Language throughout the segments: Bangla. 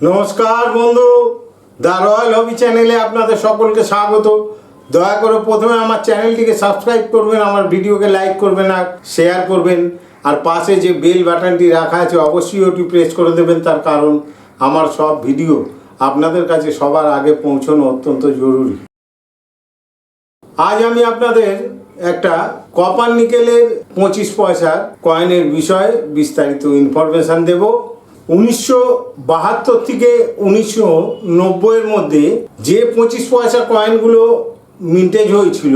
নমস্কার বন্ধু, দ্য রয়্যাল হবি চ্যানেলে আপনাদের সকলকে স্বাগত। দয়া করে প্রথমে আমার চ্যানেলটিকে সাবস্ক্রাইব করবেন, আমার ভিডিওকে লাইক করবেন আর শেয়ার করবেন। আর পাশে যে বেল বাটনটি রাখা আছে, অবশ্যই ওটি প্রেস করে দেবেন, তার কারণ আমার সব ভিডিও আপনাদের কাছে সবার আগে পৌঁছানো অত্যন্ত জরুরি। আজ আমি আপনাদের একটা কপার নিকেলের পঁচিশ পয়সার কয়েনের বিষয়ে বিস্তারিত ইনফরমেশান দেব। উনিশশো বাহাত্তর থেকে উনিশশো নব্বইয়ের মধ্যে যে পঁচিশ পয়সা কয়েনগুলো মিন্টেজ হয়েছিল,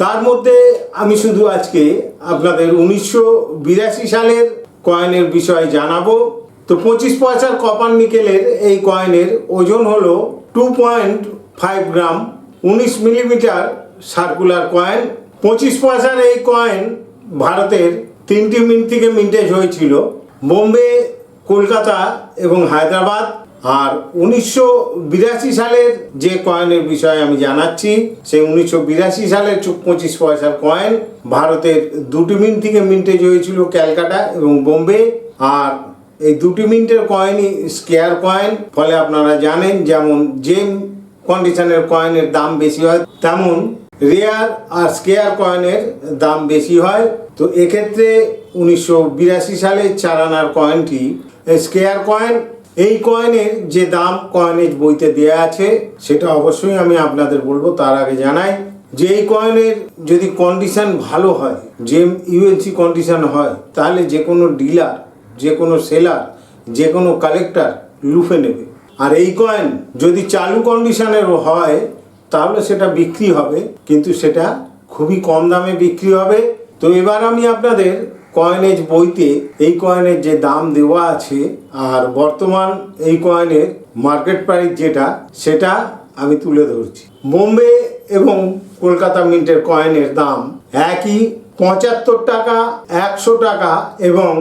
তার মধ্যে আমি শুধু আজকে আপনাদের উনিশশো বিরাশি সালের কয়েনের বিষয়ে জানাব। তো পঁচিশ পয়সার কপার নিকেলের এই কয়েনের ওজন হলো টু পয়েন্ট ফাইভ গ্রাম উনিশ মিলিমিটার সার্কুলার কয়েন পঁচিশ পয়সার এই কয়েন ভারতের তিনটি মিন্ট থেকে মিন্টেজ হয়েছিল। বোম্বে কলকাতা এবং হায়দ্রাবাদ। আর উনিশশো বিরাশি সালের যে কয়েনের বিষয়ে আমি জানাচ্ছি, সেই উনিশশো বিরাশি সালের পঁচিশ পয়সার কয়েন ভারতের দুটি মিন্ট থেকে মিন্টেজ হয়েছিল ক্যালকাটা এবং বোম্বে। আর এই দুটি মিন্টের কয়েনই স্কেয়ার কয়েন ফলে আপনারা জানেন যেমন যে কন্ডিশনের কয়েনের দাম বেশি হয়, তেমন রেয়ার আর স্কেয়ার কয়েনের দাম বেশি হয়। তো এক্ষেত্রে উনিশশো বিরাশি সালে চার আনার কয়েনটি স্কেয়ার কয়েন, এই কয়েনের যে দাম কয়েনের বইতে দেয়া আছে, সেটা অবশ্যই আমি আপনাদের বলব, তার আগে জানাই যে এই কয়েনের যদি কন্ডিশন ভালো হয়, যে ইউএনসি কন্ডিশন হয়, তাহলে যে কোনো ডিলার যে কোনো সেলার যে কোনো কালেক্টর লুফে নেবে। আর এই কয়েন যদি চালু কন্ডিশনের হয়, তাহলে সেটা বিক্রি হবে, কিন্তু সেটা খুবই কম দামে বিক্রি হবে। তো এবার আমি আপনাদের কয়েনেজ বইতে এই কয়েনের যে দাম দেওয়া আছে, আর বর্তমান এই কয়েনের মার্কেট প্রাইস যেটা, সেটা আমি তুলে ধরছি। বোম্বে এবং কলকাতা মিন্টের কয়েনের দাম একই পঁচাত্তর টাকা, একশো টাকা এবং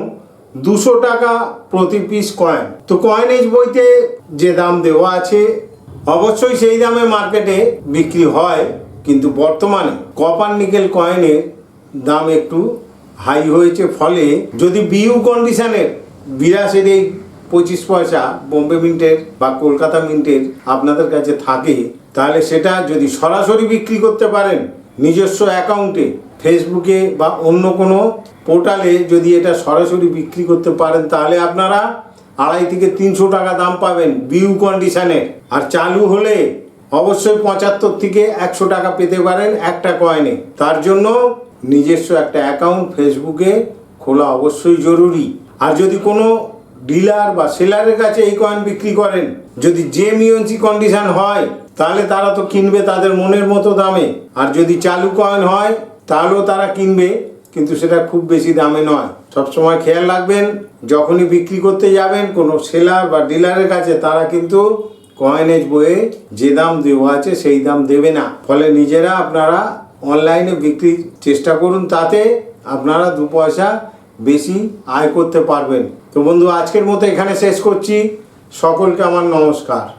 দুশো টাকা প্রতি পিস কয়েন তো কয়েনেজ বইতে যে দাম দেওয়া আছে, অবশ্যই সেই দামে মার্কেটে বিক্রি হয়, কিন্তু বর্তমানে কপার নিকেল কয়েনের দাম একটু হাই হয়েছে ফলে যদি বিউ কন্ডিশনের বিরাশের এই পঁচিশ পয়সা বোম্বে মিন্টের বা কলকাতা মিন্টের আপনাদের কাছে থাকে, তাহলে সেটা যদি সরাসরি বিক্রি করতে পারেন নিজস্ব অ্যাকাউন্টে, ফেসবুকে বা অন্য কোনো পোর্টালে যদি এটা সরাসরি বিক্রি করতে পারেন, তাহলে আপনারা আড়াই থেকে তিনশো টাকা দাম পাবেন বিউ কন্ডিশনে আর চালু হলে অবশ্যই পঁচাত্তর থেকে একশো টাকা পেতে পারেন একটা কয়েনে তার জন্য নিজস্ব একটা অ্যাকাউন্ট ফেসবুকে খোলা অবশ্যই জরুরি। আর যদি কোনো ডিলার বা সেলারের কাছে এই কয়েন বিক্রি করেন, যদি জেম ইউএনসি কন্ডিশন হয়, তাহলে তারা তো কিনবে তাদের মনের মতো দামে। আর যদি চালু কয়েন হয়, তাহলেও তারা কিনবে, কিন্তু সেটা খুব বেশি দামে নয়। সবসময় খেয়াল রাখবেন, যখনই বিক্রি করতে যাবেন, কোনো সেলার বা ডিলারের কাছে, তারা কিন্তু কয়েনেজ বইয়ে যে দাম দেওয়া আছে, সেই দাম দেবে না। ফলে নিজেরা আপনারা অনলাইনে বিক্রির চেষ্টা করুন, তাতে আপনারা দু পয়সা বেশি আয় করতে পারবেন। তো বন্ধু, আজকের মতো এখানে শেষ করছি। সকলকে আমার নমস্কার।